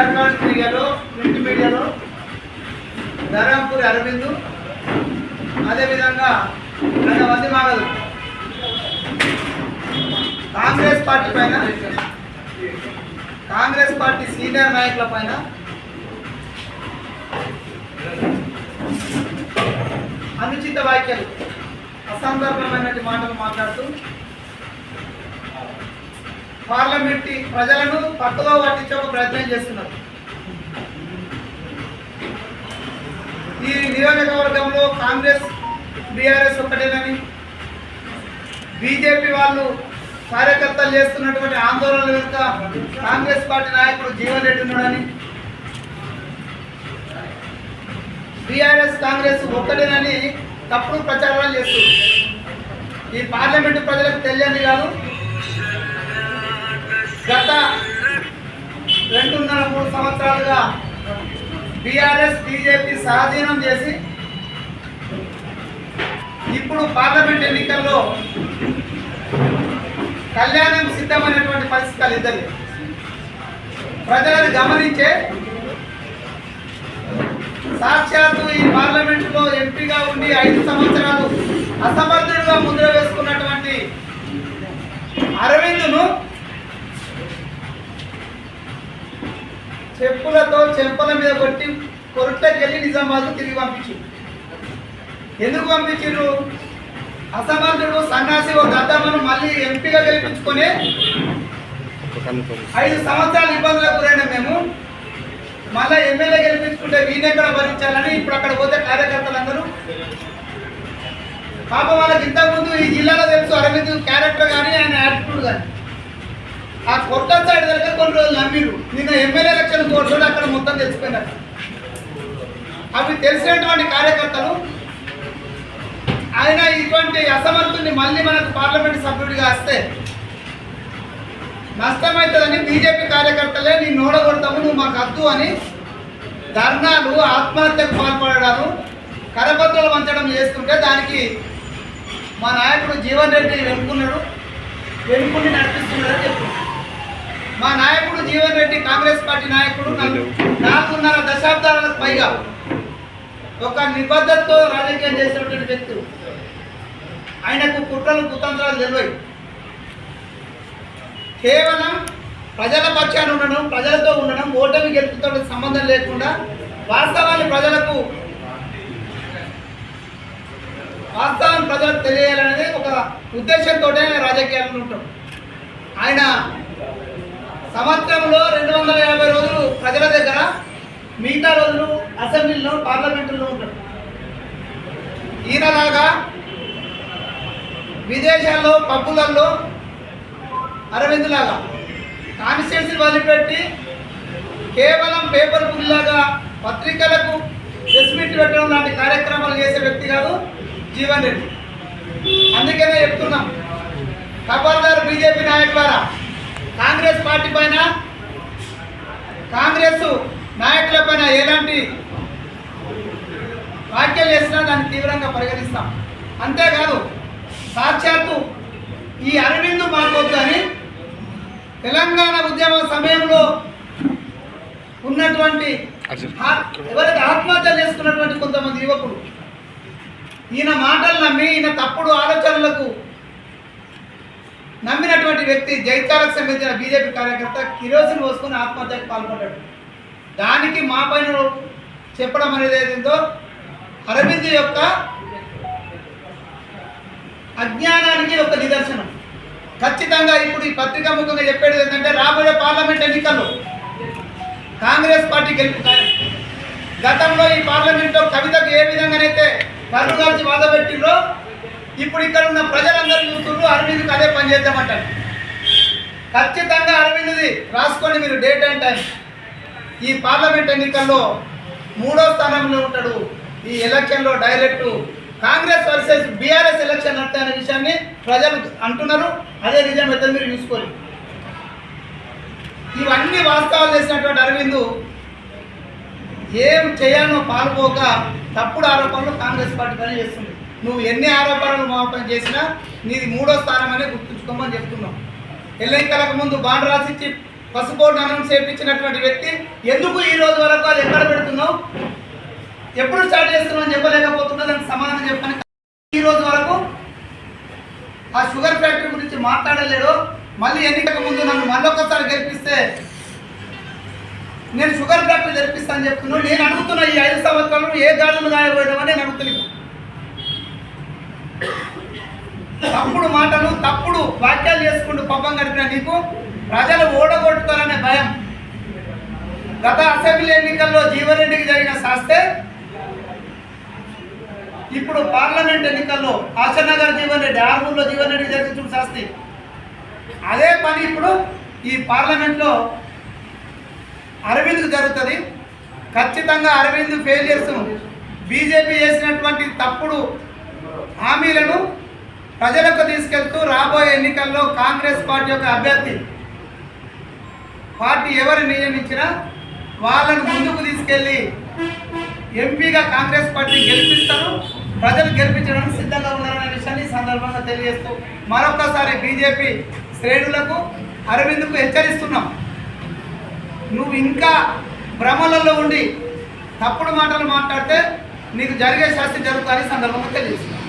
Electronic మీడియాలో print మీడియాలో ధరంపూరి అరవిందు అదేవిధంగా రెండు వంది మాగదు కాంగ్రెస్ పార్టీ పైన కాంగ్రెస్ పార్టీ సీనియర్ నాయకుల పైన అనుచిత వ్యాఖ్యలు అసందర్భమైనటువంటి మాటలు మాట్లాడుతూ పార్లమెంట్ ప్రజలను పట్టుదో పట్టించే ఒక ప్రయత్నం చేస్తున్నారు. ఈ నియోజకవర్గంలో కాంగ్రెస్ బీఆర్ఎస్ ఒక్కటేనని బీజేపీ వాళ్ళు కార్యకర్తలు చేస్తున్నటువంటి ఆందోళనల వెనుక కాంగ్రెస్ పార్టీ నాయకుడు జీవన్ రెడ్డి ఉన్నాడని బీఆర్ఎస్ కాంగ్రెస్ ఒక్కటేనని తప్పుడు ప్రచారాలు చేస్తుంది ఈ పార్లమెంటు ప్రజలకు తెలియని కాదు గత రెండున్నర మూడు సంవత్సరాలుగా బీఆర్ఎస్ బీజేపీ స్వాధీనం చేసి ఇప్పుడు పార్లమెంట్ ఎన్నికల్లో కళ్యాణం సిద్ధమైనటువంటి పరిస్థితులు ఇద్దరు ప్రజలను గమనించే సాక్షాత్తు ఈ పార్లమెంటులో ఎంపీగా ఉండి ఐదు సంవత్సరాలు అసమర్థుడుగా ముద్ర వేసుకున్నటువంటి చెప్పులతో చెంపల మీద కొట్టి కొరటకెళ్ళి నిజామాబాద్ తిరిగి పంపించు ఎందుకు పంపించారు అసమర్థుడు సన్నాసి ఒక దద్దమ్మను మళ్ళీ ఎంపీగా గెలిపించుకొని ఐదు సంవత్సరాల ఇబ్బందులకు గురైన మేము మళ్ళీ ఎమ్మెల్యే గెలిపించుకుంటే వీణెక్కడ భరించాలని ఇప్పుడు అక్కడ పోతే కార్యకర్తలందరూ. పాపం వాళ్ళకి ఇంతకుముందు ఈ జిల్లాలో తెలుసు అరవింద్ క్యారెక్టర్ కానీ ఆయన యాటిట్యూడ్ కానీ ఆ కొత్త సైడ్ దగ్గర కొన్ని రోజులు నమ్మిరు. నిన్న ఎమ్మెల్యే ఎలక్షన్ తోడు అక్కడ మొత్తం తెలిసిపోయినారు. అవి తెలిసినటువంటి కార్యకర్తలు ఆయన ఇటువంటి అసమర్థుని మళ్ళీ మనకు పార్లమెంట్ సభ్యుడిగా వస్తే నష్టమవుతుందని బీజేపీ కార్యకర్తలే నీ నోడగొడతాము నువ్వు మాకు వద్దు అని ధర్నాలు ఆత్మహత్యకు పాల్పడడాలు కరపత్రాలు పంచడం చేస్తుంటే దానికి మా నాయకుడు జీవన్ రెడ్డి వెనుకున్నాడు. వెనుకుని నడిపిస్తున్నాడు చెప్తున్నాడు మా నాయకుడు జీవన్ రెడ్డి కాంగ్రెస్ పార్టీ నాయకుడు నాలుగున్నర దశాబ్దాలకు పైగా ఒక నిబద్ధతతో రాజకీయం చేసినటువంటి వ్యక్తులు ఆయనకు కుట్రలు కుతంత్రాలు తెలివై. కేవలం ప్రజల పక్షాన్ని ఉండడం ప్రజలతో ఉండడం ఓటమి గెలుపుతో సంబంధం లేకుండా వాస్తవాన్ని ప్రజలకు వాస్తవాన్ని ప్రజలకు తెలియాలనేది ఒక ఉద్దేశంతో రాజకీయాలను ఉంటాం. ఆయన సంవత్సరంలో రెండు వందల యాభై రోజులు ప్రజల దగ్గర మిగతా రోజులు అసెంబ్లీలో పార్లమెంటులో ఉంటాడు ఈయనలాగా విదేశాల్లో పబ్బులలో అరవింద్ లాగా కాన్స్టిట్యూన్సీ వదిలిపెట్టి కేవలం పేపర్ లాగా పత్రికలకు ప్రెస్ పెట్టడం లాంటి కార్యక్రమాలు చేసే వ్యక్తి కాదు జీవన్ రెడ్డి. అందుకనే చెప్తున్నాం ఖబర్దారు బీజేపీ నాయకులారా కాంగ్రెస్ పార్టీ పైన కాంగ్రెస్ నాయకుల పైన ఎలాంటి వ్యాఖ్యలు చేసినా దాన్ని తీవ్రంగా పరిగణిస్తాం. అంతేకాదు సాక్షాత్తు ఈ అరవింద్ మాకొద్దు అని తెలంగాణ ఉద్యమ సమయంలో ఉన్నటువంటి ఎవరైతే ఆత్మహత్య చేసుకున్నటువంటి కొంతమంది యువకులు ఈయన మాటలు నమ్మి ఈయన తప్పుడు ఆలోచనలకు నమ్మినటువంటి వ్యక్తి జైతాలకు సంబంధించిన బీజేపీ కార్యకర్త కిరోసిన్ పోసుకుని ఆత్మహత్యకు పాల్పడ్డాడు. దానికి మా పైన చెప్పడం అనేది ఏదో అరవింద్ యొక్క అజ్ఞానానికి ఒక నిదర్శనం. ఖచ్చితంగా ఇప్పుడు ఈ పత్రికా ముఖంగా చెప్పేది ఏంటంటే రాబోయే పార్లమెంట్ ఎన్నికల్లో కాంగ్రెస్ పార్టీ గెలుపు గతంలో ఈ పార్లమెంట్లో కవితకు ఏ విధంగానైతే కరుగాల్చి బాధ పెట్టిందో ఇప్పుడు ఇక్కడ ఉన్న ప్రజలందరూ చూస్తున్నారు అరవింద్కు అదే పని చేద్దామంటారు. ఖచ్చితంగా అరవింద్ది రాసుకోండి మీరు డేట్ అండ్ టైం ఈ పార్లమెంట్ ఎన్నికల్లో మూడో స్థానంలో ఉంటాడు. ఈ ఎలక్షన్లో direct Congress versus BRS election అంటే అనే విషయాన్ని ప్రజలు అంటున్నారు. అదే నిజం అయితే మీరు చూసుకోరు ఇవన్నీ వాస్తవాలు చేసినటువంటి అరవింద్ ఏం చేయాలో పాల్పోక తప్పుడు ఆరోపణలు కాంగ్రెస్ పార్టీ పని చేస్తుంది. నువ్వు ఎన్ని ఆరోపణలు మాపం చేసినా నీది మూడో స్థానం అనే గుర్తుంచుకోమని చెప్తున్నావు ఎల్లెంకలకు ముందు బాండ్ రాసిచ్చి పసుపోటు అన్నం చేపించినటువంటి వ్యక్తి ఎందుకు ఈ రోజు వరకు అది ఎక్కడ పెడుతున్నావు ఎప్పుడు స్టార్ట్ చేస్తున్నావు చెప్పలేకపోతున్నా దానికి సమాధానం చెప్పని ఈ రోజు వరకు ఆ షుగర్ ఫ్యాక్టరీ గురించి మాట్లాడలేడు. మళ్ళీ ఎన్నికల ముందు నన్ను మళ్ళొక్కసారి గెలిపిస్తే నేను షుగర్ ఫ్యాక్టరీ తెరిపిస్తాను చెప్తున్నాను నేను అడుగుతున్న ఈ ఐదు సంవత్సరాలు ఏ గాడులు గాయపోయామని నేను అడుగుతున్నాను తప్పుడు మాటలు తప్పుడు వాక్యాలు చేసుకుంటూ పబ్బం గడిపిన నీకు ప్రజలు ఓడగొట్టుతారనే భయం. గత అసెంబ్లీ ఎన్నికల్లో జీవరెడ్డికి జరిగిన శాస్తే ఇప్పుడు పార్లమెంట్ ఎన్నికల్లో ఆశనగర్ జీవన్ రెడ్డి ఆర్మూర్లో జీవన్ రెడ్డి జరిగిన శాస్తి. అదే పని ఇప్పుడు ఈ పార్లమెంట్లో అరవింద్కు జరుగుతుంది. ఖచ్చితంగా అరవింద్ ఫెయిలియర్స్ బీజేపీ చేసినటువంటి తప్పుడు హామీలను ప్రజలకు తీసుకెళ్తూ రాబోయే ఎన్నికల్లో కాంగ్రెస్ పార్టీ యొక్క అభ్యర్థి పార్టీ ఎవరు నియమించినా వాళ్ళను ముందుకు తీసుకెళ్ళి ఎంపీగా కాంగ్రెస్ పార్టీ గెలిపిస్తారు ప్రజలు గెలిపించడానికి సిద్ధంగా ఉన్నారనే విషయాన్ని సందర్భంగా తెలియజేస్తూ మరొకసారి బీజేపీ శ్రేణులకు అరవింద్కు హెచ్చరిస్తున్నాం. నువ్వు ఇంకా భ్రమలలో ఉండి తప్పుడు మాటలు మాట్లాడితే నీకు జరిగే శాస్త్రి జరుగుతుందని సందర్భంగా తెలియజేస్తున్నాం.